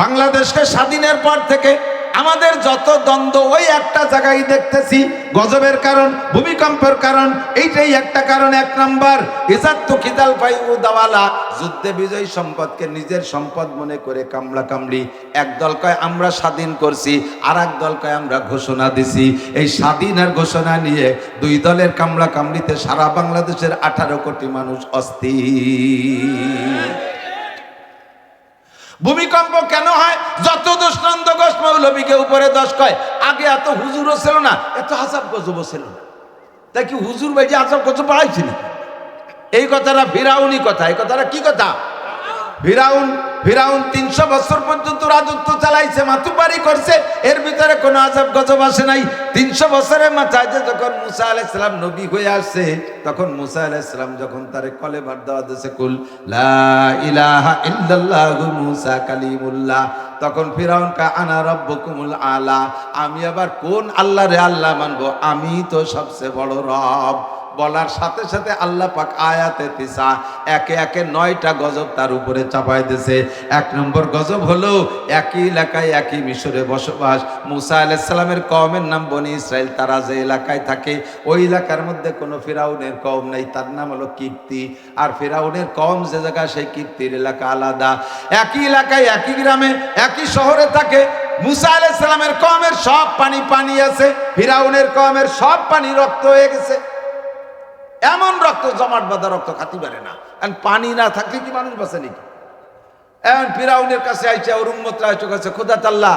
বাংলাদেশকে স্বাধীনের পর থেকে আমাদের যত দ্বন্দ্ব, ওই একটা জায়গায় দেখতেছি গজবের কারণ, ভূমিকম্পের কারণ, এইটাই একটা কারণ, এক নাম্বার। ইসাত্তু খিদাল পাইউ দাওয়ালা, যুদ্ধে বিজয়ী সম্পদকে নিজের সম্পদ মনে করে কামলা কামড়ি এক দল কয়, আমরা স্বাধীন করছি। আর এক দল কয়, আমরা ঘোষণা দিছি। এই স্বাধীনের ঘোষণা নিয়ে দুই দলের কামলা কামড়িতে সারা বাংলাদেশের আঠারো কোটি মানুষ অস্থির। ভূমিকম্প কেন হয়? যত দুষ্ণান্ত ঘোষ মৌলবীকে উপরে দশ কয়, আগে এত হুজুরও ছিল না, এত আসাব গজবও ছিল না। তাই কি হুজুর ভাই যে আসাব গজব বাড়াইছি এই কথাটা ফিরাউনি কথা, এই কথাটা কি কথা? ফিরাউন ফিরাউন তিনশো বছর পর্যন্ত রাজত্ব চালাইছে, মাতুবাড়ি করছে, এর ভিতরে কোনো আজাব গজব আসে নাই। তিনশো বছরের মাথায় যে যখন মুসা আলাইসালাম নবী হয়ে আসছে তখন মুসা আলাইসালাম যখন তারে কলে বার দেওয়া দিয়েছে, কুল মুসা কালিমুল্লাহ। তখন ফিরাউন কা, আনা রব্বুকুমুল আলা। আমি আবার কোন আল্লাহ রে আল্লাহ মানবো? আমি তো সবচেয়ে বড় রব। বলার সাথে সাথে আল্লাহ পাক আয়াতে তিসা, একে একে নয়টা গজব তার উপরে চাপাই দিছে। এক নম্বর গজব হলো, একই এলাকায় একই মিশরে বসবাস। মুসা আলাইসাল্লামের কওমের নাম বনি ইসরায়েল তারা যে এলাকায় থাকে, ওই এলাকার মধ্যে কোনো ফিরাউনের কম নেই, তার নাম হলো কীর্তি। আর ফিরাউনের কম যে জায়গা, সেই কীর্তির এলাকা আলাদা। একই এলাকায় একই গ্রামে একই শহরে থাকে, মুসা আলাইসাল্লামের কমের সব পানি পানি আছে, ফিরাউনের কমের সব পানি রক্ত হয়ে গেছে। এমন রক্ত, জমাট বাঁধা রক্ত খাতি পারে না। পানি না থাকলে কি মানুষ বাঁচে নাকি? এখন ফিরাউনের কাছে আইছে, ওর উম্মতরা আইছে কাছে খুদা তাল্লাহ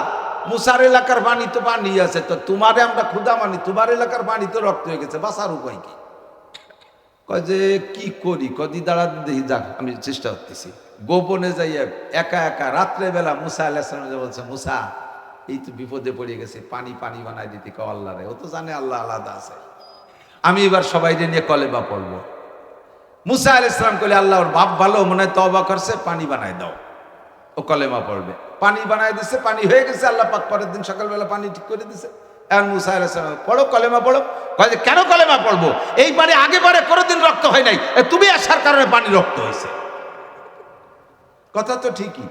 মুসার এলাকার পানি তো পানি আছে, তো তোমারে আমরা ক্ষুদা মানি, তোমার এলাকার পানি তো রক্ত হয়ে গেছে, বাঁচার উপায় কি? কয় যে, কি করি? কদি দাঁড়া, দেখি, যাক, আমি চেষ্টা করতেছি। গোপনে যাই একা একা রাত্রে বেলা মুসা আল্লাহ বলছে, মুসা, এই তো বিপদে পড়ে গেছে, পানি পানি বানাই দিতে কও আল্লাহ রে ও তো জানে আল্লাহ আলাদা আছে। আমি এবার সবাই নিয়ে কলেবা পড়ব। মুসা আল ইসলাম কলে আল্লাহ ওর বাপ ভালো, মনে হয় তবা করছে, পানি বানাই দাও। ও কলেমা পড়বে। পানি বানাই দিছে, পানি হয়ে গেছে, আল্লাহ পাক পরের দিন সকালবেলা পানি ঠিক করে দিছে। এখন মুসা আল ইসলাম পড়ো, কলেমা পড়ো। কয় কেন কলেমা পড়ব? এই পানি আগে পরে কোনোদিন রক্ত হয় নাই। তুমি আসার কারণে পানি রক্ত হয়েছে কথা তো ঠিকই।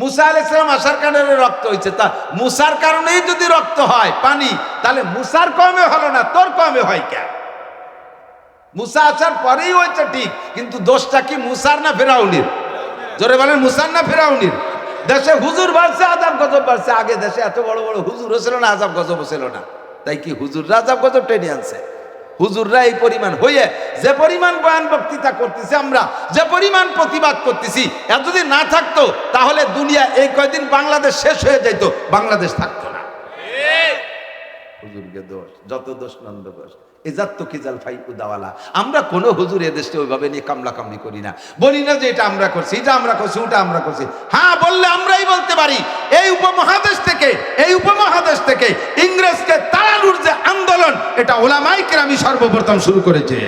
মুসা আল ইসলাম আসার কারণে রক্ত হয়েছে। তা মুসার কারণেই যদি রক্ত হয়, পানি, তাহলে মুসার কমে হলো না, তোর কমে হয় কেন? মুসা আসার পরেই হয়েছে ঠিক, কিন্তু দোষটা কি মুসার না ফেরাউনির? জোরে বলেন, মুসার না ফেরাউনির? দেশে হুজুর বাড়ছে, আজাব গজব বাড়ছে। আগে দেশে এত বড় বড় হুজুর ছিল না, আজাব গজব ছিল না। তাই কি হুজুর আজাব গজব টেনে আনছে? হুজুররা এই পরিমাণ হইয়ে যে পরিমাণ বয়ান বক্তৃতা করতেছি আমরা যে পরিমাণ প্রতিবাদ করতেছি এত যদি না থাকতো তাহলে দুনিয়া এই কয়দিন বাংলাদেশ শেষ হয়ে যাইতো বাংলাদেশ থাকতো না। হুজুরকে দোষ যত দোষ নন্দ ঘোষ এজাত তো কিজাল ফাই উদাওয়ালা আমরা কোনো হুজুর এ দেশে ওইভাবে নিয়ে কামলা কামলি করি না। বলি না যে এটা আমরা করছি, এটা আমরা করছি, ওটা আমরা করছি। হ্যাঁ বললে আমরাই বলতে পারি। এই উপমহাদেশ থেকে, এই উপমহাদেশ থেকে ইংরেজকে তাড়ানোর যে আন্দোলন, এটা ওলামাই কেরামি সর্বপ্রথম শুরু করেছে।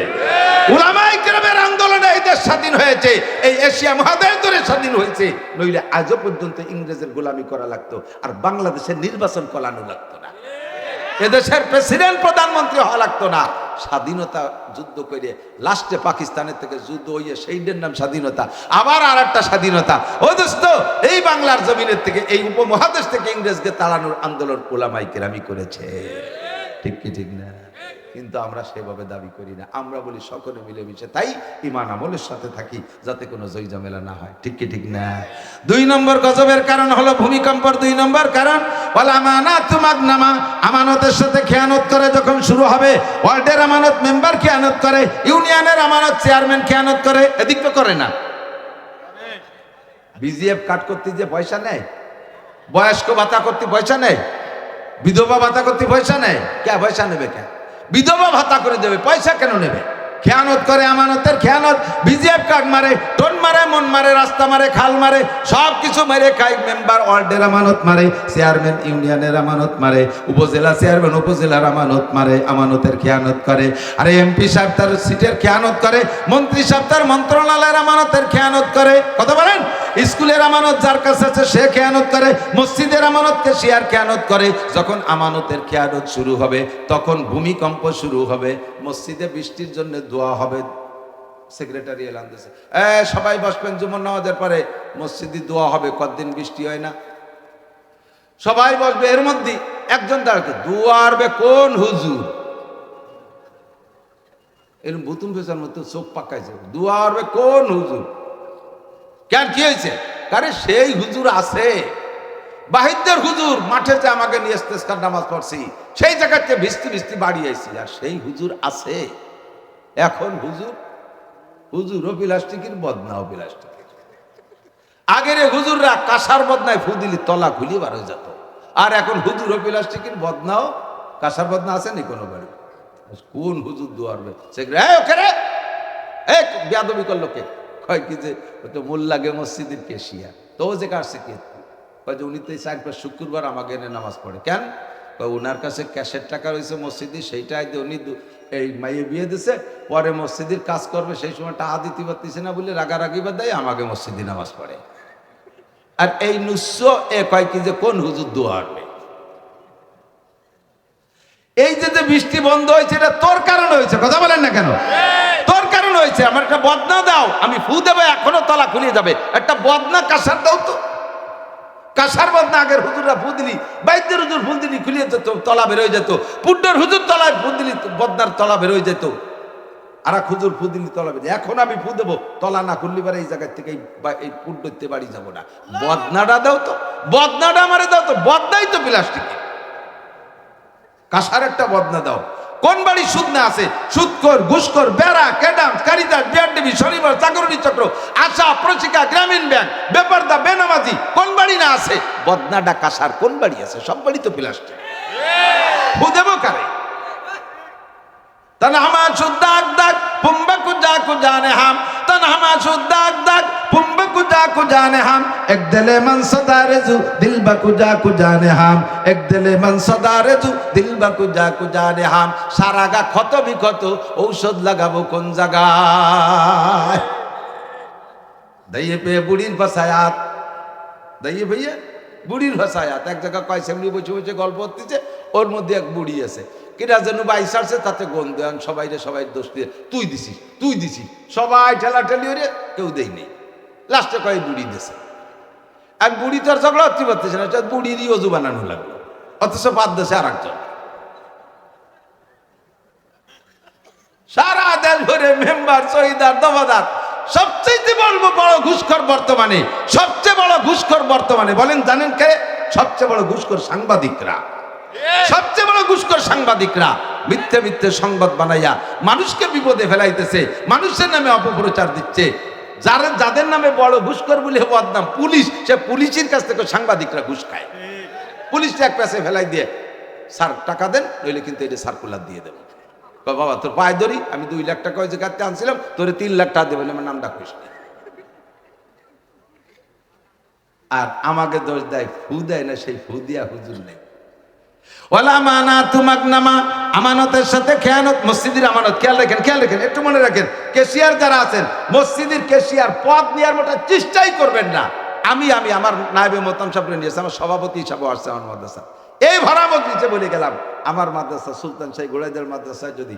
ওলামাই কেরামের আন্দোলনে এই দেশ স্বাধীন হয়েছে, এই এশিয়া মহাদেশ ধরে স্বাধীন হয়েছে। নইলে আজও পর্যন্ত ইংরেজের গোলামি করা লাগতো, আর বাংলাদেশের নির্বাচন করানো লাগতো না। এদেশের প্রেসিডেন্ট প্রধানমন্ত্রী হওয়া লাগতো না। স্বাধীনতা যুদ্ধ করে লাস্টে পাকিস্তানের থেকে যুদ্ধ হইয়ে সেইটার নাম স্বাধীনতা। আবার আর একটা স্বাধীনতা। ও দোস্ত, এই বাংলার জমিনের থেকে, এই উপমহাদেশ থেকে ইংরেজকে তাড়ানোর আন্দোলন কোলামাই কেরামি করেছে। ঠিক কি, ঠিক না? কিন্তু আমরা সেভাবে দাবি করি না। আমরা বলি সকলে মিলেমিশে তাই ইমান আমলের সাথে থাকি, যাতে কোনো জয় ঝামেলা না হয়। ঠিক কি, ঠিক না? দুই নম্বর গজবের কারণ হলো ভূমিকম্পর দুই নম্বর কারণ। বলে আমানাত মাগনামা, আমানতের সাথে খেয়ানত করে যখন শুরু হবে ওয়ার্ল্ডের আমানত, মেম্বার খেয়ানত করে, ইউনিয়নের আমানত, চেয়ারম্যান খেয়ানত করে, এদিক তো করে না। বিজিএফ কাট করতে যে পয়সা নেয়? বয়স্ক ভাতা করতে পয়সা নেয়? বিধবা ভাতা করতে পয়সা নেয়? কে পয়সা নেবে কে? বিধবা ভাতা করে দেবে পয়সা কেন নেবে? খেয়ানত করে আমানতের খেয়ানত, বিজিএফ কার্ড মারে, টোন মারে, মন মারে, রাস্তা মারে, খাল মারে, সব কিছু মারে খাই মেম্বার ওয়ার্ডের আমানত মারে, চেয়ারম্যান ইউনিয়নের আমানত মারে, উপজেলা চেয়ারম্যান, উপজেলার আমানত মারে, আমানতের খেয়ানত করে। আরে এমপি সাহেব তার সিটের খেয়ানত করে, মন্ত্রী সাহেব তার মন্ত্রণালয়ের আমানতের খেয়ানত করে। কথা বলেন? স্কুলের আমানত যার কাছে আছে, সে খেয়ানত করে, মসজিদের আমানতকে আর খেয়ানত করে। যখন আমানতের খেয়ানত শুরু হবে, তখন ভূমিকম্প শুরু হবে, মসজিদে বৃষ্টির জন্য দোয়া হবে। সেক্রেটারি এলান দিয়েছে। এ সবাই বসবেন জুমন নামাজের পরে। মসজিদে দোয়া হবে, কতদিন বৃষ্টি হয় না? সবাই বসবে, এর মধ্যে একজন দাঁড়াতে দুয়ারবে কোন হুজুর? এরকম বুতুম ফেসার মতো চোখ পাকাইছে দুয়ারবে কোন হুজুর? কেন, কি হয়েছে? আরে সেই হুজুর আছে। বাহিরদের হুজুর, মাঠে যে আমাকে নিয়ে ইস্তেস্কার নামাজ পড়ছি, সেই জায়গাতে ভিস্তি ভিস্তি বাড়ি আইছি, আর সেই হুজুর আছে। এখন হুজুর হুজুর ও প্লাস্টিকের বদনা ও প্লাস্টিকের আগের হুজুররা কাঁসার বদনায় ফু দিলি তলা খুলি বার হয়ে যেত। আর এখন হুজুর ও প্লাস্টিকের বদনাও কাঁসার বদনা আছে নি কোনো বাড়ি? কোন হুজুর দুয়ারবে সে ওকে রে? এক বেয়াদবি করল কে? কয় কি যে, ও তো মসজিদের কেশিয়া তো যে কাছে কে? কয় যে উনি তো শুক্রবার আমাকে এনে নামাজ পড়ে। কেন? ওনার কাছে ক্যাশের টাকা রয়েছে মসজিদে সেইটাই দিয়ে উনি এই মাইয়ে বিয়ে দিছে, পরে মসজিদের কাজ করবে, সেই সময় টাকা দিতে পারতেছে না বলে রাগারাগি বাদ দেয় আমাকে মসজিদে নামাজ পড়ে। আর এই নুস্য, এ কয় কি যে কোন হুজুর দোয়া এই যে যে বৃষ্টি বন্ধ হয়েছে, এটা তোর কারণে হয়েছে, কথা বলেন না কেন? তোর কারণে হয়েছে, আমার একটা বদনা দাও, আমি ফু দেবো, এখনও তলা খুলিয়ে যাবে। একটা বদনা কাঁসার দাও তো। কাঁসার বদনা আগের হুজুররা ফু দিলি বাইদ্যের হুজুর ফুল দিলি, খুলিয়ে যেত, তলা বেরোয় যেত। পুড্ডের হুজুর তলায় ফু দিলি, বদনার তলা বেরোয় যেত। আর এক হুজুর ফু দিলি, তলা বেরোয় এখন আমি ফু দেবো। তলা না খুললি পারে এই জায়গার থেকে এই পুড্ডতে বাড়ি যাব না। বদনাটা দাও তো। বদনাটা আমারে দাও তো। বদনাই তো প্লাস্টিকে কাঁসার একটা বদনা দাও। কোন বাড়ি সুদ না আছে? সুদকর ঘুষকর বেড়া ক্যাডাম কারিদাস বিআরডিবি শনিবার চাকরণী চক্র আশা প্রশিকা গ্রামীণ ব্যাংক বেপারদা বেনামাজি কোন বাড়ি না আছে? বদনাডা কাসার কোন বাড়ি আছে? সব বাড়ি তো প্লাস্টিক সুদ্দাক দাক পুম্বা কুজা কুজানে হাম তন হামা সুদ্দাক দাক পুম্বা কুজা কুজানে হাম এক দিলে মন সদা রেজু দিল বা কুজা কুজানে হাম এক দিলে মন সদা রেজু দিল বা কুজা কুজানে হাম সারা গা ক্ষত বিক্ষত ঔষধ লাগাবো কোন জায়গায় দাইয়ে পেয়ে বুড়ির ভাষায়াত দাইয়ে ভাইয়া বুড়ির ভাষায়াত এক জায়গা কয় সেমনি বসে বসে গল্প হতেছে ওর মধ্যে এক বুড়ি আছে কিরা যেন বাইশ আসছে তাতে গন্ধ আন সবাই রে, সবাই দোষ দিয়ে, তুই দিছিস তুই দিছিস। সবাই ঠেলা ঠেলি রে, কেউ দেই নেই। লাস্টে কয় বুড়ি দিছে। আর বুড়ি তো আর ঝগড়া হতে পারতেছে না বুড়িরই অজু বানানো লাগল অথচ বাদ দেশে আর একজন সারা দেশ ভরে মেম্বার শহীদার দফাদার, সবচেয়ে বলব বড় ঘুষখর বর্তমানে, সবচেয়ে বড় ঘুষখর বর্তমানে, বলেন জানেন কে? সবচেয়ে বড় ঘুষখোর সাংবাদিকরা। সবচেয়ে বড় ঘুষখোর সাংবাদিকরা মিথ্যে মিথ্যে সংবাদ বানাইয়া মানুষকে বিপদে ফেলাইতেছে, মানুষের নামে অপপ্রচার দিচ্ছে। যারা, যাদের নামে বড় ঘুষখোর বলে বদনাম পুলিশ, সে পুলিশের কাছ থেকে সাংবাদিকরা ঘুষ খায়। পুলিশটা এক পাশে ফেলাই দিয়ে, স্যার, টাকা দেন, নইলে কিন্তু এটা সার্কুলার দিয়ে দেবো। বাবা তোর পায়ে ধরি, আমি দুই লাখ টাকা ওই জায়গাতে আনছিলাম, তোরে তিন লাখ টাকা দেবেন আমার নামটা খুশি আর আমাকে দোষ দেয়, ফু দেয় না, সেই ফু দিয়া হুজুর নেই। মানা আমানতের সাথে খেয়ানত, মসজিদের আমানত, খেয়াল রাখেন খেয়াল রাখেন, একটু মনে রাখেন, কেশিয়ার যারা আছেন, মসজিদের কেশিয়ার পদ নেওয়ার মতো চেষ্টাই করবেন না। আমি আমি, আমার সাহেব নিয়েছে, আমার সভাপতি হিসাবে আসছে আমার মাদ্রাসা। এই বলে গেলাম, আমার মাদ্রাসা, সুলতান গোড়াইদের মাদ্রাসায় যদি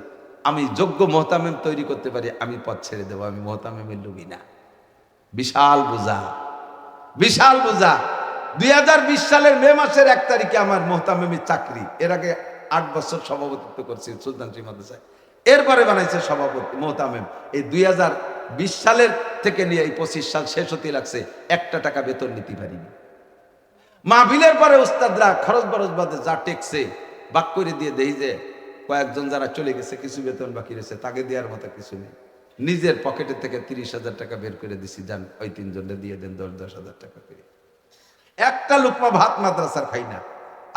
আমি যোগ্য মোহতামেম তৈরি করতে পারি, আমি পথ ছেড়ে দেবো, আমি মোহতামেমের লুবি না। বিশাল বোঝা বিশাল বোঝা। দুই হাজার বিশ সালের মে মাসের এক তারিখে আমার মোহতামেমির চাকরি। এর আগে আট বছর সভাপতিত্ব করছি সুলতান মাদ্রাসায়। এরপরে বানাইছে সভাপতি মোহতামেম। এই দুই সালের থেকে নিয়ে এই পঁচিশ সাল শেষ হতে লাগছে একটা টাকা বেতন নিতে পারিনি। মাহবিলের পরে উস্তাদরা খরচ বরচ বাদে যা টেকছে, বাক করে দিয়ে দেই যে কয়েকজন যারা চলে গেছে, কিছু বেতন বাকি রয়েছে, তাকে দেওয়ার মতো কিছু নেই। নিজের পকেটের থেকে তিরিশ হাজার টাকা বের করে দিছি, যান, ওই তিনজনে দিয়ে দেন দশ দশ হাজার টাকা করে। একটা লুকমা ভাত মাদ্রাসার খাই না।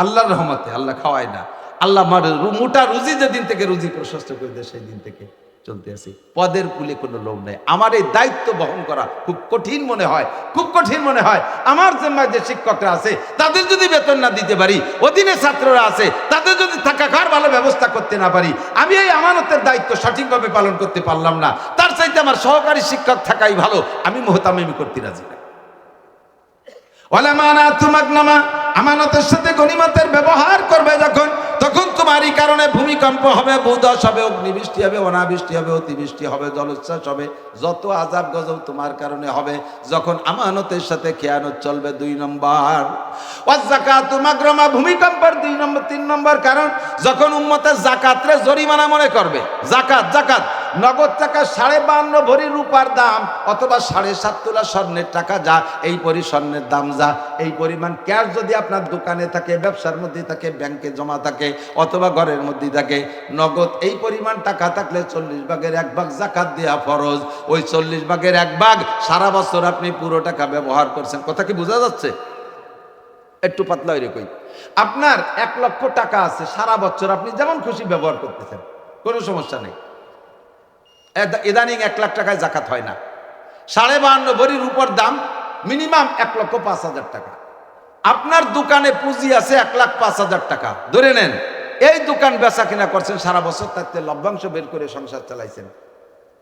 আল্লাহর রহমতে, আল্লাহ খাওয়ায় না। আল্লাহ আমার মোটা রুজি যেদিন থেকে রুজি প্রশস্ত করে দেয়, সেই দিন থেকে চলতে আছি পদের কুলে কোনো লোভ নেই। আমার এই দায়িত্ব বহন করা খুব কঠিন মনে হয়। খুব কঠিন মনে হয়। আমার জেম্মায় যে শিক্ষকরা আছে, তাদের যদি বেতন না দিতে পারি, অধীনে ছাত্ররা আছে, তাদের যদি থাকা খাওয়ার ভালো ব্যবস্থা করতে না পারি, আমি এই আমানতের দায়িত্ব সঠিকভাবে পালন করতে পারলাম না। তার চাইতে আমার সহকারী শিক্ষক থাকাই ভালো। আমি মোহতামিমি করতে রাজি না। ওয়ালামানা তুমাক নামা আমানতের সাথে গনিমতের ব্যবহার করবে যখন, তখন তোমার তোমারই কারণে ভূমিকম্প হবে, ভূদশ হবে, অগ্নিবৃষ্টি হবে, অনাবৃষ্টি হবে, অতিবৃষ্টি হবে, জলোচ্ছ্বাস হবে, যত আজাব গজব তোমার কারণে হবে, যখন আমানতের সাথে খেয়ানত চলবে দুই নম্বর। ওয়াজ্জাকাত মাগরামা ভূমিকম্পের দুই নম্বর, তিন নম্বর কারণ, যখন উম্মতের জাকাতরে জরিমানা মনে করবে জাকাত জাকাত নগদ টাকা সাড়ে বান্ন ভরি রূপার দাম, অথবা সাড়ে সাত তোলা স্বর্ণের টাকা যা, এই পরি স্বর্ণের দাম যা। এই পরিমাণ ক্যাশ যদি আপনার দোকানে থাকে, ব্যবসার মধ্যে থাকে ব্যাংকে জমা থাকে, অথবা ঘরের মধ্যে থাকে, নগদ এই পরিমাণ টাকা থাকলে চল্লিশ ভাগের এক ভাগ জাকাত দেওয়া ফরজ। ওই চল্লিশ ভাগের এক ভাগ সারা বছর আপনি পুরো টাকা ব্যবহার করছেন। কথা কি বোঝা যাচ্ছে? একটু পাতলা কই। আপনার এক লক্ষ টাকা আছে, সারা বছর আপনি যেমন খুশি ব্যবহার করতেছেন, কোনো সমস্যা নেই। ইদানিং এক লাখ টাকায় জাকাত হয় না। সাড়ে বাহান্ন ভরির উপর দাম মিনিমাম এক লক্ষ পাঁচ হাজার টাকা। আপনার দোকানে পুঁজি আছে এক লাখ পাঁচ হাজার টাকা। ধরে নেন, এই দোকান বেচা কিনা করছেন, সারা বছর তাতে লভ্যাংশ বের করে সংসার চালাইছেন।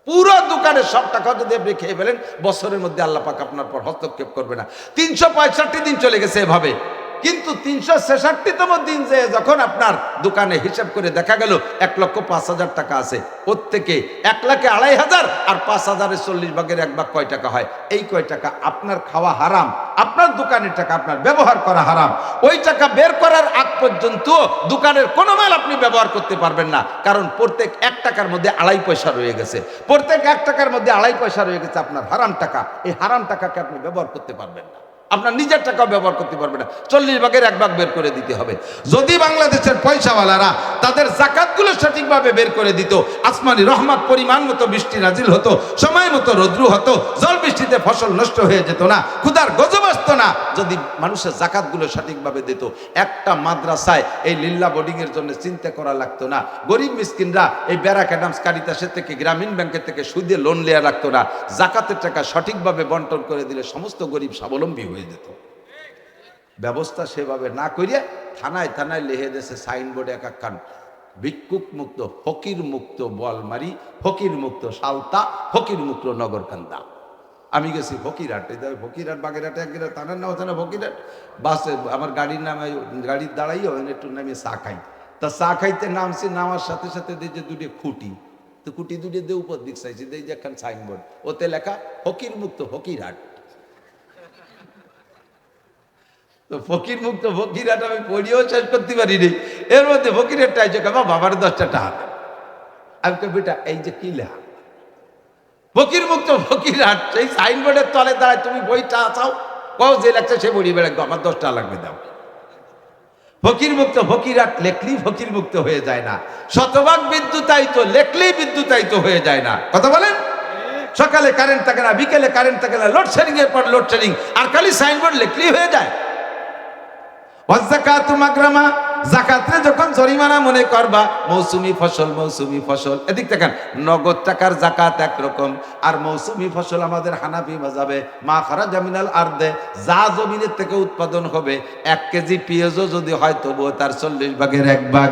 পুরো দোকানের সব টাকা যদি আপনি খেয়ে ফেলেন, বছরের মধ্যে আল্লাহ পাক আপনার পর হস্তক্ষেপ করবে না। তিনশো পঁয়ষট্টি দিন চলে গেছে এভাবে। কিন্তু তিনশো ছেষট্টিতম দিন যে যখন আপনার দোকানে হিসাব করে দেখা গেল, এক লক্ষ পাঁচ হাজার টাকা আছে, ওর থেকে এক লাখে আড়াই হাজার আর পাঁচ হাজারের চল্লিশ ভাগের এক ভাগ কয় টাকা হয়? এই কয় টাকা আপনার খাওয়া হারাম, আপনার দোকানের টাকা আপনার ব্যবহার করা হারাম। ওই টাকা বের করার আগ পর্যন্ত দোকানের কোনো মাল আপনি ব্যবহার করতে পারবেন না, কারণ প্রত্যেক এক টাকার মধ্যে আড়াই পয়সা রয়ে গেছে। প্রত্যেক এক টাকার মধ্যে আড়াই পয়সা রয়ে গেছে আপনার হারাম টাকা, এই হারাম টাকাকে আপনি ব্যবহার করতে পারবেন না। আপনার নিজের টাকা ব্যবহার করতে পারবে না। চল্লিশ ভাগের এক ভাগ বের করে দিতে হবে। যদি বাংলাদেশের পয়সাওয়ালারা তাদের জাকাতগুলো সঠিকভাবে বের করে দিত, আসমানি রহমত পরিমাণ মতো বৃষ্টি নাজিল হতো, সময় মতো রৌদ্রু হতো, জল বৃষ্টিতে ফসল নষ্ট হয়ে যেত না ক্ষুদার গজব আসতো না, যদি মানুষের জাকাতগুলো সঠিকভাবে দিত, একটা মাদ্রাসায় এই লিল্লা বোর্ডিংয়ের জন্য চিন্তা করা লাগতো না। গরিব মিসকিনরা এই ব্যারাক অ্যাডামস কারিতাসের থেকে, গ্রামীণ ব্যাংকের থেকে সুদে লোন নেওয়া লাগতো না। জাকাতের টাকা সঠিকভাবে বন্টন করে দিলে সমস্ত গরিব স্বাবলম্বী হয়ে যেত ব্যবস্থা সেভাবে না করিয়ে থানায় থানায় লেহে দেশে সাইনবোর্ড এক একখান, ভিক্ষুক মুক্ত, ফকির মুক্ত বলমারি ফকির মুক্ত সালতা, ফকির মুক্ত নগরকান্দা। আমি গেছি ফকিরহাট দেখো ফকিরহাট, বাগেরহাটে এক গেলে থানার নাম হচ্ছে না ফকিরহাট? বাসে, আমার গাড়ির নামে, গাড়ির দাঁড়াইও একটু নামে চা খাই। তা চা খাইতে নামছি, নামার সাথে সাথে দেখি দুটি খুঁটি। তো খুঁটি দুটি দিয়ে উপর দিক চাইছি, দেখি যে একখান সাইনবোর্ড। ওতে লেখা, ফকির মুক্ত ফকিরহাট। তো ফকির মুক্ত ফকিরহাট আমি পড়িয়েও শেষ করতে পারিনি। এর মধ্যে ফকিরেরটা আছে কাবা বাবার দশটা টাকা আমি কই, বেটা, এই যে কি লেখা? ফকির মুক্ত ফকিরহাট সেই সাইনবোর্ডের তলে দাঁড়ায়, তুমি বইটা চাও? কও, যে লাগছে সে বড়ি বেড়ে আমার দশ টাকা লাগবে, দাও। ফকির মুক্ত ফকিরহাট লেখলেই ফকির মুক্ত হয়ে যায় না। শতভাগ বিদ্যুতায়িত লেখলেই বিদ্যুতায়িত হয়ে যায় না। কথা বলেন? সকালে কারেন্ট থাকে না, বিকেলে কারেন্ট থাকে না লোডশেডিং এর পর লোডশেডিং আর খালি সাইনবোর্ড লেখলেই হয়ে যায়। ওয়াজ্জাকাতু মাগরামা জাকাতরে যখন জরিমানা মনে করবা, মৌসুমি ফসল মৌসুমি ফসল। এদিক দেখেন, নগদ টাকার জাকাত একরকম, আর মৌসুমি ফসল আমাদের হানাফি বাজাবে মা খারা জামিনাল আর্দে, যা জমিনের থেকে উৎপাদন হবে, এক কেজি পেঁয়াজও যদি হয়, তবুও তার চল্লিশ ভাগের এক ভাগ।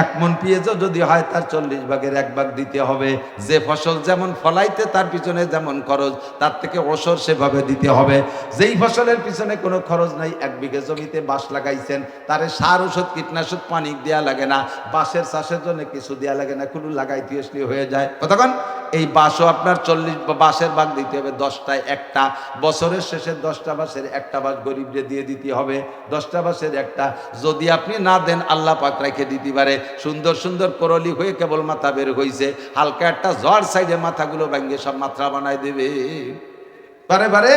এক মন পেঁয়াজও যদি হয়, তার চল্লিশ ভাগের এক ভাগ দিতে হবে। যে ফসল যেমন ফলাইতে তার পিছনে যেমন খরচ, তার থেকে ওসর সেভাবে দিতে হবে। যেই ফসলের পিছনে কোনো খরচ নাই, এক বিঘে জমিতে বাঁশ লাগাইছেন, তারে সার ওষুধ কীটনাশক পানি দেওয়া লাগে না, বাঁশের চাষের জন্য কিছু দেওয়া লাগে না, কোনো লাগাইতে আসলে হয়ে যায়। কতক্ষণ? এই বাঁশও আপনার চল্লিশ, বাঁশের ভাগ দিতে হবে দশটায় একটা, বছরের শেষে দশটা বাঁশের একটা বাঁশ গরিবরে দিয়ে দিতে হবে, দশটা বাঁশের একটা। যদি আপনি না দেন, আল্লাহ পাক রেখে দিতে পারে। সুন্দর সুন্দর করলি হয়ে কেবল মাথা বের হয়েছে হালকা একটা ঝড় সাইডে মাথাগুলো ভেঙে সব মাথা বানায় দেবে। বারে বারে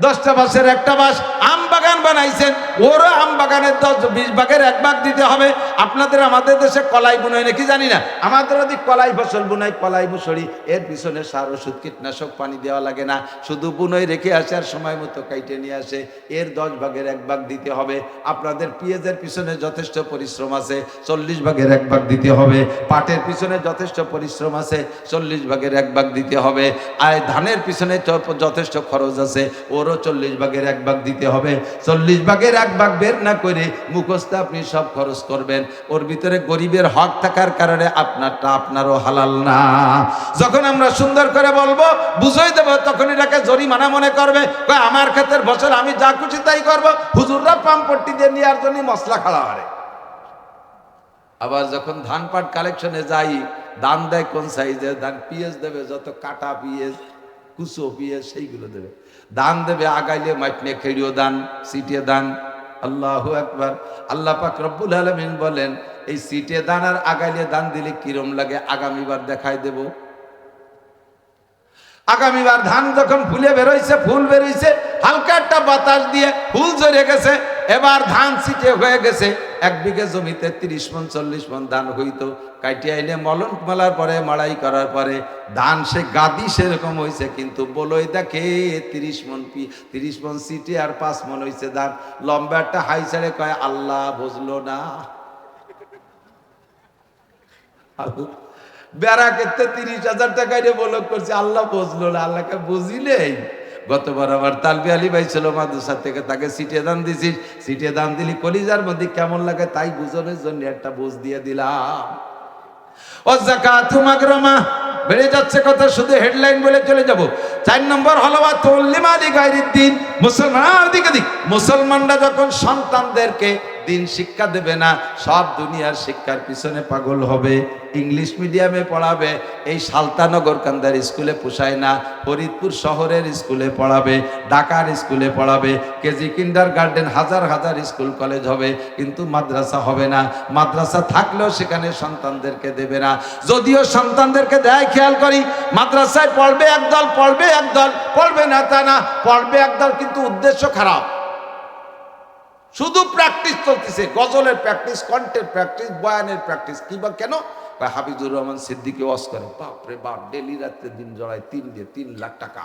দশটা বাসের একটা বাস আম বাগান বানাইছেন। ওরও আম বাগানের দশ, বিশ ভাগের এক ভাগ দিতে হবে। আপনাদের আমাদের দেশে কলাই বুনাই নাকি জানি না। আমাদের ওদিক কলাই ফসল বুনাই কলাই মুসরি এর পিছনে সার, ওষুধ, কীটনাশক পানি দেওয়া লাগে না। শুধু বুনই রেখে আসে আর সময় মতো কাইটে নিয়ে আসে। এর দশ ভাগের এক ভাগ দিতে হবে। আপনাদের পেঁয়াজের পিছনে যথেষ্ট পরিশ্রম আছে, চল্লিশ ভাগের এক ভাগ দিতে হবে। পাটের পিছনে যথেষ্ট পরিশ্রম আছে, চল্লিশ ভাগের এক ভাগ দিতে হবে। আর ধানের পিছনে যথেষ্ট খরচ আছে, ওরও চল্লিশ ভাগের এক ভাগ দিতে হবে। চল্লিশ ভাগের এক ভাগ বের না করে মুখস্থ আপনি সব খরচ করবেন। ওর ভিতরে গরিবের হক থাকার কারণে আপনারটা আপনারও হালাল না। যখন আমরা সুন্দর করে বলব, বুঝাই দেবো, তখন এটাকে জরিমানা মনে করবে। আমার ক্ষেত্রের বছর আমি যা খুশি তাই করব। হুজুররা পাম্পট্টি দিয়ে নেওয়ার জন্য মশলা খাড়া হারে আবার যখন ধান পাট কালেকশনে যাই দান দেয় কোন সাইজের ধান পিএস দেবে, যত কাটা পিএস কুচো পিএস সেইগুলো দেবে। দান দেবে, আগাইলে মাইটনে খেড়িও দান সিটিয়ে দান। আল্লাহ একবার আল্লাহ পাক রব্বুল আলমিন বলেন, এই সিটে দান আর আগাইলে দান দিলে কিরম লাগে আগামীবার দেখাই দেব। আগামীবার ধান যখন ফুলে বেরোইছে, ফুল বেরোইছে, হালকা একটা বাতাস দিয়ে ফুল জড়ে গেছে, এবার ধান সিটে হয়ে গেছে। এক বিঘে জমিতে তিরিশ মন, চল্লিশ মন ধান হইতো। কাটিয়ে এনে মলন মেলার পরে, মাড়াই করার পরে, ধান সে গাদি সেরকম হয়েছে কিন্তু বলই দেখে তিরিশ মন পি, তিরিশ মন সিটে আর পাঁচ মন হয়েছে ধান। লম্বা একটা হাই ছেড়ে কয়, আল্লাহ বুঝলো না। বেড়া ক্ষেত্রে তিরিশ হাজার টাকা দিয়ে বলক করছে, আল্লাহ বুঝলো না, আল্লাহকে বুঝিলেই। গতবার আমার তালবি আলী ভাই ছিল মাদ্রাসা থেকে, তাকে সিটে দান দিছিস, সিটে দান দিলি কলিজার মধ্যে কেমন লাগে তাই বুঝনের জন্য একটা বুঝ দিয়ে দিলাম। ও জাকাতু মাগরামা। বেড়ে যাচ্ছে কথা, শুধু হেডলাইন বলে চলে যাব। চার নম্বর হলো মুসলমানরা যখন সন্তানদেরকে দিন শিক্ষা দেবে না, সব দুনিয়ার শিক্ষার পিছনে পাগল হবে। ইংলিশ মিডিয়ামে পড়াবে, এই সালতানগর কান্দার স্কুলে পোষায় না, ফরিদপুর শহরের স্কুলে পড়াবে, ঢাকার স্কুলে পড়াবে, কেজি কিন্ডার গার্ডেন হাজার হাজার স্কুল কলেজ হবে, কিন্তু মাদ্রাসা হবে না। মাদ্রাসা থাকলেও সেখানে সন্তানদেরকে দেবে না। যদিও সন্তানদেরকে দেয়, খেয়াল করি, মাদ্রাসায় পড়বে একদল পড়বে একদল, পড়বে না তা না, পড়বে একদল, কিন্তু উদ্দেশ্য খারাপ। শুধু প্র্যাকটিস চলতেছে, গজলের প্র্যাকটিস কণ্ঠের প্র্যাকটিস বয়ানের প্র্যাকটিস কিংবা কেন? হাফিজুর রহমান সিদ্দিকে ওয়াজ করে বাপরে বাপ, ডেলি রাত্রে দিন জড়ায় তিন দিয়ে তিন লাখ টাকা।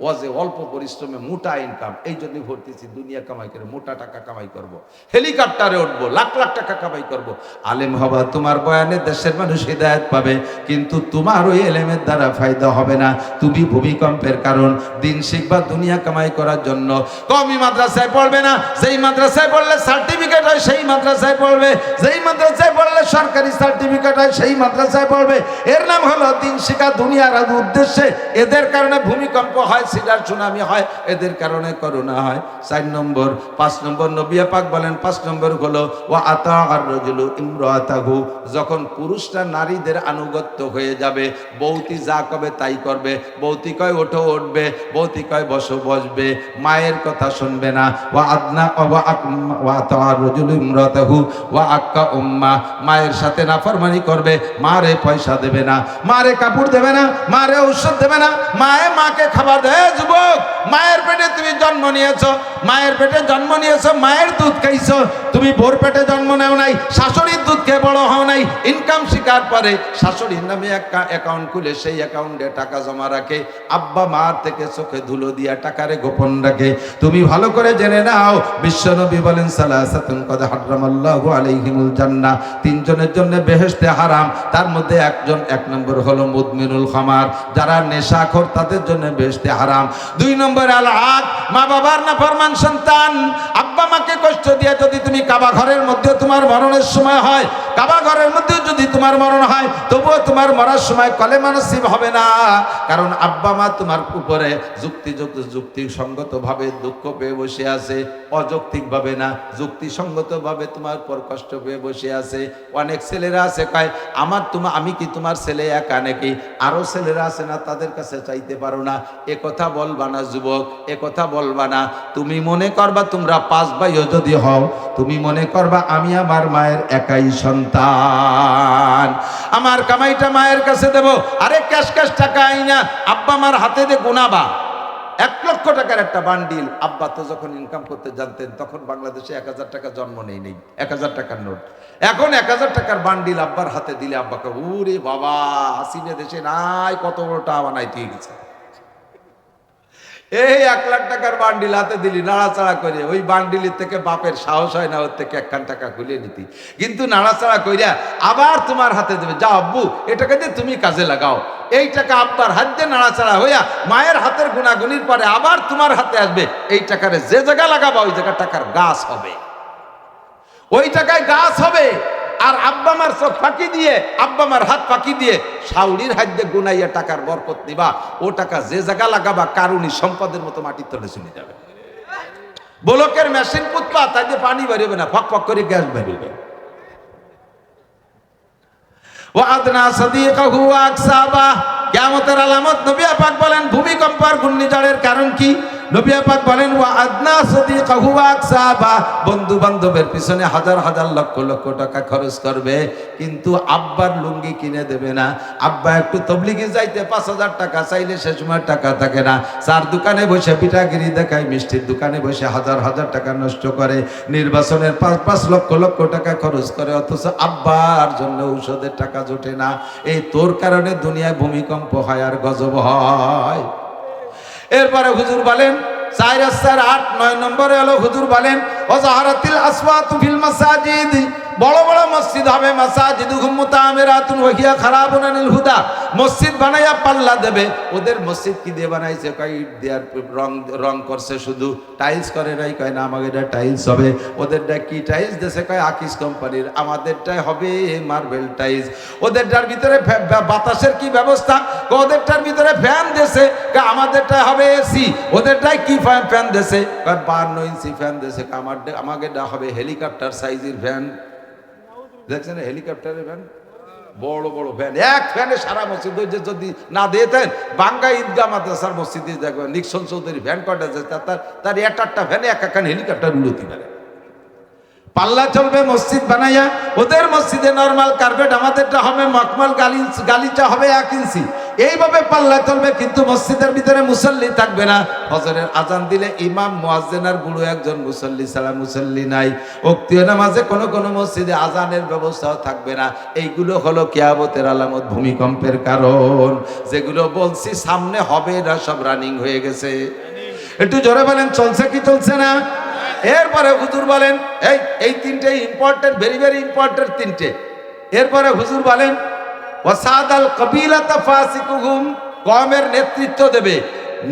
ওয়াজে অল্প পরিশ্রমে মোটা ইনকাম এই জন্যই ভর্তিছি দুনিয়া কামাই করে মোটা টাকা কামাই করব। হেলিকপ্টারে উঠবো, লাখ লাখ টাকা কামাই করব। আলেম হবা, তোমার বয়ানে দেশের মানুষ হৃদায়ত পাবে। কিন্তু তোমার ওই এলেমের দ্বারা ফায়দা হবে না। তুমি ভূমিকম্পের কারণ। দিন শিখবা দুনিয়া কামাই করার জন্য। কমই মাদ্রাসায় পড়বে না। যেই মাদ্রাসায় পড়লে সার্টিফিকেট হয়, সেই মাদ্রাসায় পড়বে। যেই মাদ্রাসায় পড়লে সরকারি সার্টিফিকেট হয়, সেই মাদ্রাসায় পড়বে। এর নাম হলো দিন শিখা দুনিয়ার উদ্দেশ্যে। এদের কারণে ভূমিকম্প হয় সিডার সুনামি হয়, এদের কারণে করোনা হয়। চার নম্বর, পাঁচ নম্বর নবিয়া পাক বলেন, পাঁচ নম্বর হলো ও আতা আর রজুলু ইমরাতাহু, যখন পুরুষরা নারীদের আনুগত্য হয়ে যাবে, বৌতি যা কবে তাই করবে, বৌতি কয় ওঠো উঠবে, বৌতি কয় বসো বসবে, মায়ের কথা শুনবে না। ও আদনা, ওয়া আতা আর রজুলু ইমরাতাহু, ওয়া আক্কা উম্মা, মায়ের সাথে নাফরমানি করবে, মারে পয়সা দেবে না, মারে কাপড় দেবে না, মারে ঔষধ দেবে না, মায়ে মাকে খাবার দেয় যুবক, মায়ের পেটে তুমি জন্ম নিয়েছো। মায়ের পেটে জন্ম নিয়েছো, মায়ের দুধ খাইছো। তুমি ভোর পেটে জন্ম নেও নাই, শাশুড়ির দুধ খেয়ে বড় হও নাই। ইনকাম শিকার পরে শাশুড়ির নামে একটা অ্যাকাউন্ট খুলে, সেই অ্যাকাউন্টে টাকা জমা রাখে। আব্বা মার থেকে চোখে ধুলো দিয়া টাকারে গোপন রাখে। তুমি ভালো করে জেনে নাও বিশ্বনবী বলেন, সালাসাতুন কদ হারামাল্লাহু আলাইহিমুল জান্নাহ। তিনজনের জন্য বেহেশতে হারাম, তার মধ্যে একজন এক নম্বর হলো মুদমিনুল খামার। যারা নেশা নেশাখোর, তাদের জন্য বেহেশতে হারাম। দুই নম্বর আল আক মা বাবার না ফরমান সন্তান? আব্বা মাকে কষ্ট দিয়ে যদি তুমি কাবা ঘরের মধ্যে তোমার মরণের সময় হয় কাবা ঘরের মধ্যে যদি তোমার মরণ হয়, তবুও তোমার মরার সময় কলে মানসিব হবে না। কারণ আব্বা মা তোমার উপরে যুক্তিযুক্ত যুক্তিসঙ্গত ভাবে দুঃখ পেয়ে বসে আছে অযৌক্তিক ভাবে না যুক্তিসঙ্গত ভাবে তোমার পর কষ্ট পেয়ে বসে আছে। অনেক ছেলেরা আছে, কয়, আমার তোমার আমি কি তোমার ছেলে একা নাকি? আরও ছেলেরা আছে না, তাদের কাছে চাইতে পারো না। এ বলবা না, যুবক, এ কথা বলবা না। তুমি মনে করবা তোমরা পাঁচ ভাইও যদি হও, তুমি মনে করবা আমি আমার মায়ের একাই সন্তান। আমার কামাইটা মায়ের কাছে দেব, আরে ক্যাশ ক্যাশ টাকা আইনা আব্বা আমার হাতে দে গুনাবা। এক লক্ষ টাকার একটা বান্ডিল, আব্বা তো যখন ইনকাম করতে জানতেন, তখন বাংলাদেশে এক হাজার টাকা জন্ম নেই নেই। এক হাজার টাকার নোট। এখন এক হাজার টাকার বান্ডিল আব্বার হাতে দিলে আব্বাকে উরে বাবা হাসিনে দেশে নাই কত বড় বানাই দিয়ে গেছে এই এক লাখ টাকার বান্ডিল হাতে দিলি, নাড়াচাড়া করে ওই বান্ডিলের থেকে বাপের সাহস হয় না, ওর থেকে একখান টাকা খুলে নিতি। কিন্তু নাড়াচাড়া কইরা আবার তোমার হাতে দেবে। যা আব্বু, এটাকে দিয়ে তুমি কাজে লাগাও। এই টাকা আব্বার হাত দিয়ে নাড়াচাড়া হইয়া মায়ের হাতের গুণাগুনির পরে আবার তোমার হাতে আসবে। এই টাকারে যে জায়গা লাগাবা, ওই জায়গা টাকার গাছ হবে। ওই টাকায় গাছ হবে। আর আব্বা মার চোখ ফাঁকি দিয়ে, আব্বা মার হাত ফাঁকি দিয়ে সাউরির হাত দিয়ে গুনাইয়া টাকার বরকত নিবা ও টাকা যে জায়গা লাগাবা, কারুনি সম্পদের মতো মাটির তলে চলে যাবে। ব্লকের মেশিন পুতপা তাই দিয়ে পানি বেরোবে না, ফক ফক করে গ্যাস বেরোবে। ও আদনা আকসাবা। আলামত নবী পাক বলেন, ভূমিকম্প আর ঘূর্ণিঝড়ের কারণ কি? নবী পাক বলেন, ওয়া আদনা সাদিকাহু আকসাবা। বন্ধু বান্ধবের পিছনে হাজার হাজার লক্ষ লক্ষ টাকা খরচ করবে, কিন্তু আব্বার লুঙ্গি কিনে দেবে না। আব্বা একটু তবলিগে যাইতে পাঁচ হাজার টাকা চাইলে সে সময় টাকা থাকে না। চার দোকানে বসে পিঠাগিরি দেখায়, মিষ্টির দোকানে বসে হাজার হাজার টাকা নষ্ট করে। নির্বাচনের পাঁচ পাঁচ লক্ষ লক্ষ টাকা খরচ করে, অথচ আব্বার জন্য ঔষধের টাকা জোটে না। এই তোর কারণে দুনিয়ায় ভূমিকম্প হয় আর গজব হয়। এরপরে হুজুর বলেন, চার রাস্তার আট, নয় নম্বরে হলো হুজুর বলেন অজাহারাতিল আসওয়াতু ফিল মাসাজিদ। বড় বড় মসজিদ হবে মাসাজিদ মুতামিরাতুন ওয়াহিয়া খারাবুন আনিল হুদা। মসজিদ বানাইয়া পাল্লা দেবে। ওদের মসজিদ কি দিয়ে বানাইছে? কয় দেয়ার রং রং করছে শুধু। টাইলস করে নাই, কয়, না, আমাকে এটা টাইলস হবে। ওদেরটা কি টাইলস দেশে কয়, আকিস কোম্পানির। আমাদেরটাই হবে মার্বেল টাইলস। ওদেরটার ভিতরে বাতাসের কি ব্যবস্থা? ওদেরটার ভিতরে ফ্যান দেশে কয় আমাদেরটা হবে এসি। ওদেরটাই কি ফ্যান দেশে কয় বান্ন ইঞ্চি ফ্যান দেশে আমার আমাকে হবে হেলিকপ্টার সাইজের ফ্যান। দেখছেন হেলিকপ্টারের ভ্যান? বড় বড় ভ্যান। এক ভ্যানে সারা মসজিদ ওই যে যদি না দিয়েতেন বাঙ্গা ঈদগাহ মাদ্রাসার মসজিদে দেখবেন, নিক্সন চৌধুরী ভ্যান কটা আছে তার, তার- এক একটা ভ্যানে এক একখান হেলিকপ্টার উড়তে পারে পাল্লা চলবে মসজিদ বানাইয়া, ওদের মসজিদে নর্মাল কার্পেট আমাদেরটা হবে মকমল গালি গালিচা হবে এক ইঞ্চি। এইভাবে পাল্লা চলবে কিন্তু মসজিদের ভিতরে মুসল্লি থাকবে না। হজরের আজান দিলে ইমাম মুয়াজ্জেনার বুড়ো একজন মুসল্লি ছাড়া মুসল্লি নাই। উক্তীয় নামাজে কোনো কোনো মসজিদে আজানের ব্যবস্থাও থাকবে না। এইগুলো হলো কিয়ামতের আলামত ভূমিকম্পের কারণ। যেগুলো বলছি সামনে হবে না, সব রানিং হয়ে গেছে। একটু জোরে বলেন, চলছে কি চলছে না? এরপরে হুজুর বলেন, এই এই তিনটে ইম্পর্টেন্ট ভেরি ভেরি ইম্পর্টেন্ট তিনটে। এরপরে হুজুর বলেন ওয়াসাদ আল কবিলাতা ফাসিকুহুম কমের নেতৃত্ব দেবে,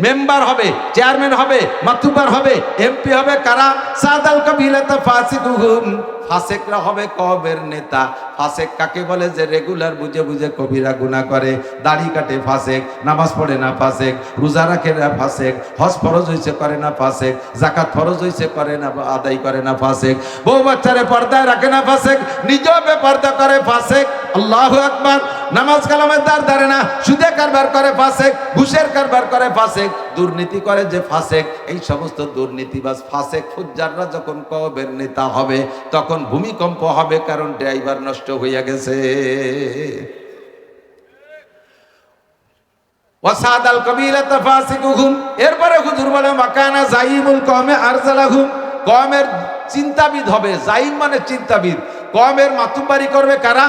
মেম্বার হবে, চেয়ারম্যান হবে মাতুবার হবে, এমপি হবে কারা? সাদাল কবিলাতা ফাসিকুহুম। ফাসেকরা হবে কবের নেতা? ফাসেক কাকে বলে যে রেগুলার বুঝে বুঝে কবিরা গুণা করে? দাড়ি কাটে ফাসেক, নামাজ পড়ে না ফাসেক, রোজা রাখে না ফাসেক, হজ ফরজ হইছে করে না ফাসেক জাকাত ফরজ হইছে করে না, আদায় করে না ফাসেক, বউ বাচ্চারে পর্দায় রাখে না ফাসেক নিজেও বেপর্দা করে ফাসেক, আল্লাহ আকবার, নামাজ কালামের দ্বার ধারে না, সুদে কারবার করে ফাসেক, ঘুষের কারবার করে ফাসেক, দুর্নীতি করে যে ফাসেক, এই সমস্ত দুর্নীতিবাজ ফাসেক, ফুজ্জাররা যখন কবের নেতা হবে, তখন ভূমিকম্প হবে কারণ ড্রাইভার নষ্ট হইয়া গেছে। ওয়াসাদ আল কবিলাতা ফাসিকুহুম এরপরে হুজুর বলে, মাকানা জাইমুল কমে আরজালাহুম। কমের চিন্তাবিদ হবে। জাইম মানে চিন্তাবিদ। কমের মাতুমবাড়ি করবে কারা?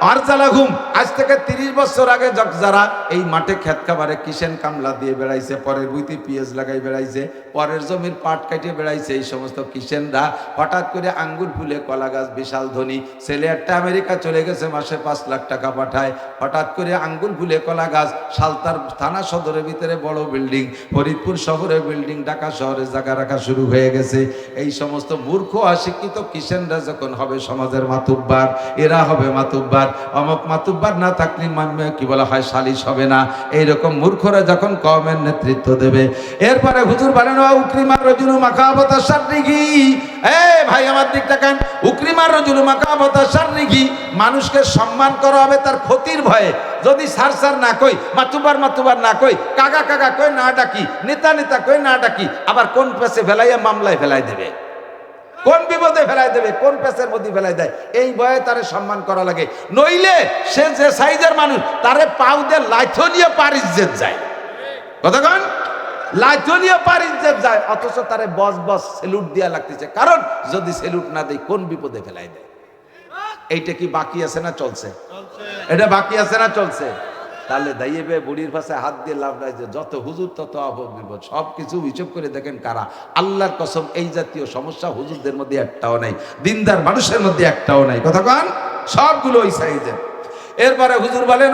আরজালাহুম। আজ থেকে তিরিশ বছর আগে যারা এই মাঠে খেত খাবারে কিষেন কামলা দিয়ে বেড়াইছে, পরের বুইতে পিএস লাগাই বেড়াইছে, পরের জমির পাট কাটিয়ে বেড়াইছে, এই সমস্ত কিষেনরা হঠাৎ করে আঙ্গুর ফুলে কলা গাছ, বিশাল ধনী ছেলে একটা আমেরিকা চলে গেছে, মাসে পাঁচ লাখ টাকা পাঠায়। হঠাৎ করে আঙ্গুর ফুলে কলা গাছ, সালতার থানা সদরের ভিতরে বড় বিল্ডিং, ফরিদপুর শহরে বিল্ডিং, ঢাকা শহরে জায়গা রাখা শুরু হয়ে গেছে। এই সমস্ত মূর্খ অশিক্ষিত কিষেনরা যখন হবে সমাজের মাতুব্বার, এরা হবে মাতুব্বার। অমক মাতুব্বার না থাকলে কি বলা, হয় সালিশ হবে না। এইরকম মূর্খরা যখন কমের নেতৃত্ব দেবে। এরপরে হুজুর বলেন "ওয়া উকরিমার রজুলু মাকাবতা শাররিগি। এ ভাই, আমার দিকটা কেন। উকরিমার রজুলু মাকাবতা শাররিগি, মানুষকে সম্মান করা হবে তার ক্ষতির ভয়ে। যদি সার সার না কই, মাতুবার মাতুবার না কই কাকা কাকা কই না ডাকি, নেতা নেতা কই না ডাকি, আবার কোন পেছে ফেলাইয়া মামলায় ফেলাই দেবে। কোন বিপদে ফেলাই দেবে কোন পেছের মধ্যে ফেলাই দেয় এই ভয়ে তারে সম্মান করা লাগে। নইলে সে যে সাইজের মানুষ তারে পাউ দিয়ে লাইথ নিয়ে পারিজ্জেত যায়। কতক্ষণ লাইথ নিয়ে পারিজ্জেত যায় অথচ তারে বস বস সেলুট দিয়া লাগতেছে। কারণ যদি সেলুট না দেয় কোন বিপদে ফেলাই দেয়? এইটা কি বাকি আছে না চলছে। এটা বাকি আছে না চলছে? তাহলে দাইয়েবে বুড়ির পাশে হাত দিয়ে লাভ নাই যে যত হুজুর তত বিপদ সব কিছু হিসেব করে দেখেন কারা। আল্লাহর কসম, এই জাতীয় সমস্যা হুজুরদের মধ্যে একটাও নাই, দিনদার মানুষের মধ্যে একটাও নাই। কথা কন? সবগুলো ওই সাইজের। এরপরে হুজুর বলেন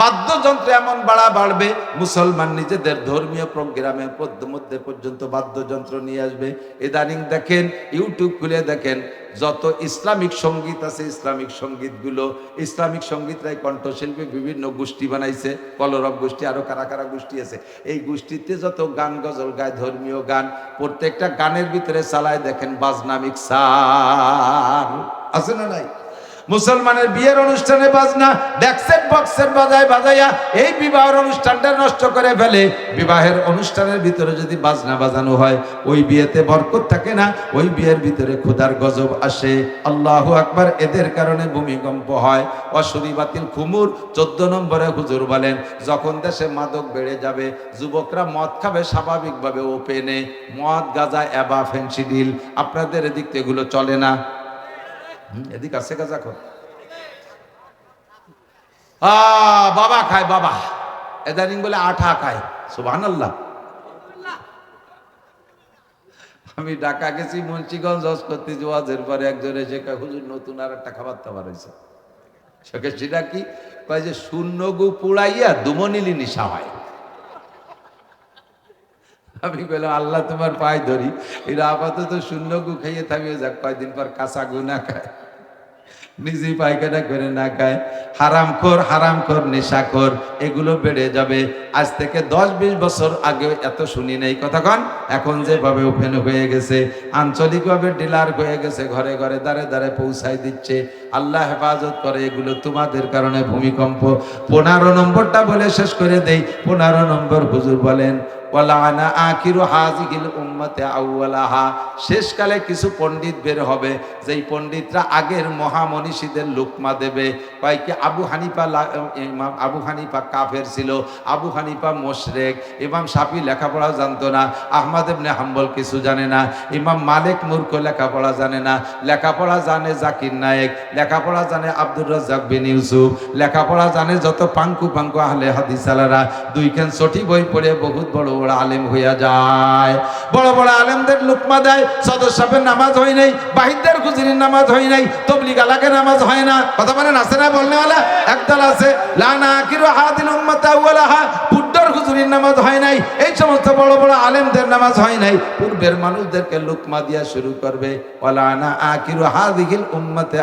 বাদ্যযন্ত্র এমন বাড়া বাড়বে, মুসলমান নিজেদের ধর্মীয় প্রোগ্রামের মধ্যে পর্যন্ত বাদ্যযন্ত্র নিয়ে আসবে। ইদানিং দেখেন, ইউটিউব খুলে দেখেন, যত ইসলামিক সংগীত আছে, ইসলামিক সঙ্গীতগুলো, ইসলামিক সঙ্গীতরাই কণ্ঠশিল্পী বিভিন্ন গোষ্ঠী বানাইছে, কলরব গোষ্ঠী আরও কারা কারা গোষ্ঠী আছে। এই গোষ্ঠীতে যত গান গজল গায়, ধর্মীয় গান, প্রত্যেকটা গানের ভিতরে চালায় দেখেন বাজনামিক সার আছে না নাই? মুসলমানের বিয়ের অনুষ্ঠানে বাজনা ড্যাক্সেট বক্সের বাজায় বাজাইয়া এই বিবাহের অনুষ্ঠানটা নষ্ট করে ফেলে। বিবাহের অনুষ্ঠানের ভিতরে যদি বাজনা বাজানো হয়, ওই বিয়েতে বরকত থাকে না, ওই বিয়ের ভিতরে ক্ষুধার গজব আসে। আল্লাহ আকবার, এদের কারণে ভূমিকম্প হয়। অসুরি বাতিল খুমুর, চোদ্দ নম্বরে হুজুর বলেন, যখন দেশে মাদক বেড়ে যাবে, যুবকরা মদ খাবে স্বাভাবিকভাবে ওপেনে। মদ, গাজা, অ্যাবা ফেন্সিডিল আপনাদের এদিক এগুলো চলে না। এদিক আছে গাজা খো বাবা খায়, বাবা। এদানিং বলে আঠা খায়। সুবাহ আল্লাহ আমি ঢাকা গেছি, মুন্সিগঞ্জ, হজ ওয়াজের পরে একজন এসে হুজুর, নতুন আর একটা খাবার দাবার হয়েছে। সে সেটা কি? কয় যে, শূন্য গু পুড়াইয়া দুমনিলি নিশা হয় আমি বললাম, আল্লাহ তোমার পায়ে ধরি। এরা আপাতত শূন্য গু খাইয়ে থামিয়ে যাক, কয়দিন পর কাঁচা গু না খায়। নিজেই পায়খানা করে না খায়। হারাম খোর হারাম খোর এগুলো বেড়ে যাবে। আজ থেকে দশ বিশ বছর আগে এত শুনি নেই। কতক্ষণ এখন যেভাবে ওপেন হয়ে গেছে, আঞ্চলিকভাবে ডিলার হয়ে গেছে, ঘরে ঘরে দাঁড়ে দাঁড়ে পৌঁছাই দিচ্ছে। আল্লাহ হেফাজত করে এগুলো তোমাদের কারণে ভূমিকম্প। পনেরো নম্বরটা বলে শেষ করে দেই। পনেরো নম্বর হুজুর বলেন ওয়ালানা আখিরু উম্মতে শেষকালে কিছু পণ্ডিত বের হবে, যেই পণ্ডিতরা আগের মহামনীষীদের লুকমা দেবে। কয় কি, আবু হানিফা আবু হানিফা কাফের ছিল, আবু হানিফা মোশরেক। ইমাম শাফি লেখাপড়া জানতো না, আহমদ ইবনে হাম্বল কিছু জানে না, ইমাম মালিক মূর্খ লেখাপড়া জানে না। লেখাপড়া জানে জাকির নায়েক, লেখাপড়া জানে আব্দুর রাজ্জাক বিন ইউসুফ, লেখাপড়া জানে যত পাঙ্কু পাঙ্কু আহলে হাদিসালারা দুইখান ছটি বই পড়ে বহুত বড় বড় আলেম হইয়া যায়। বড় বড় আলেমদের লুকমা দেয়, সদর সাহেবের নামাজ হয় নাই বাহিদদের খুচরির নামাজ হয় নাই, তবলিগ আলাকে নামাজ হয় না। কথা বলেন, আছে না বলনেওয়ালা? একদল আছে লানা কিরো হাদিল উম্মাতা ওয়ালাহা বুদ্ধর খুচরির নামাজ হয় নাই, এই সমস্ত বড় বড় আলেমদের নামাজ হয় নাই। পূর্বের মানুষদেরকে লুকমা দিয়া শুরু করবে আকিরু উম্মাতে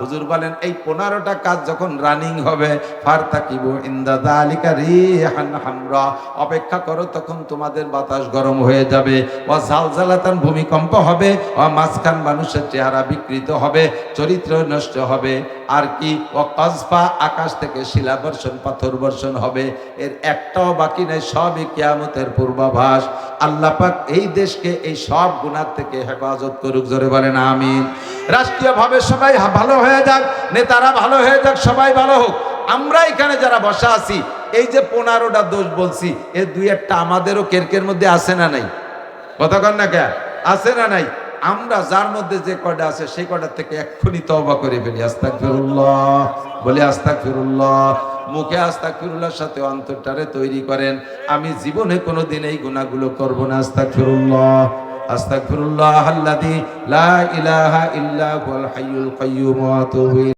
হুজুর বলেন, এই পনেরোটা কাজ যখন রানিং হবে ইন্দা দালিকা হামরা। অপেক্ষা করো, তখন তোমাদের বাতাস গরম হয়ে যাবে ও জালজালাতান ভূমিকম্প হবে ও মাঝখান মানুষের চেহারা বিকৃত হবে, চরিত্র নষ্ট হবে। আর কি ও কসবা আকাশ থেকে শিলা বর্ষণ পাথর বর্ষণ হবে। এর একটাও বাকি নেই, সবই কেয়ামতের পূর্বাভাস। আল্লাহ পাক এই দেশকে এই সব গুণার থেকে হেফাজত করুক, জোরে বলেন আমিন। রাষ্ট্রীয়ভাবে সবাই ভালো হয়ে যাক, নেতারা ভালো হয়ে যাক, সবাই ভালো হোক। আমরা এখানে যারা বসা আছি, এই যে পনেরোটা দোষ বলছি, এ দুই একটা আমাদেরও কেরকের মধ্যে আছে না নাই? কতক্ষণ না কে? আছে না নাই? আমরা যার মধ্যে যে কটা আছে, সেই কটার থেকে এক্ষুনি তওবা করে ফেলি আস্তাক ফিরুল্লাহ বলি আস্তাক ফিরুল্লাহ মুখে আস্তাকফিরুল্লাহর সাথে অন্তরটারে তৈরি করেন। আমি জীবনে কোনো দিন এই গুণাগুলো করব না আস্তাকফিরুল্লাহ ফিরুল্লাহ আস্তাক ফিরুল্লাহ আল্লাদি লা ইলাহা ইল্লা হাইয়ুল ওয়া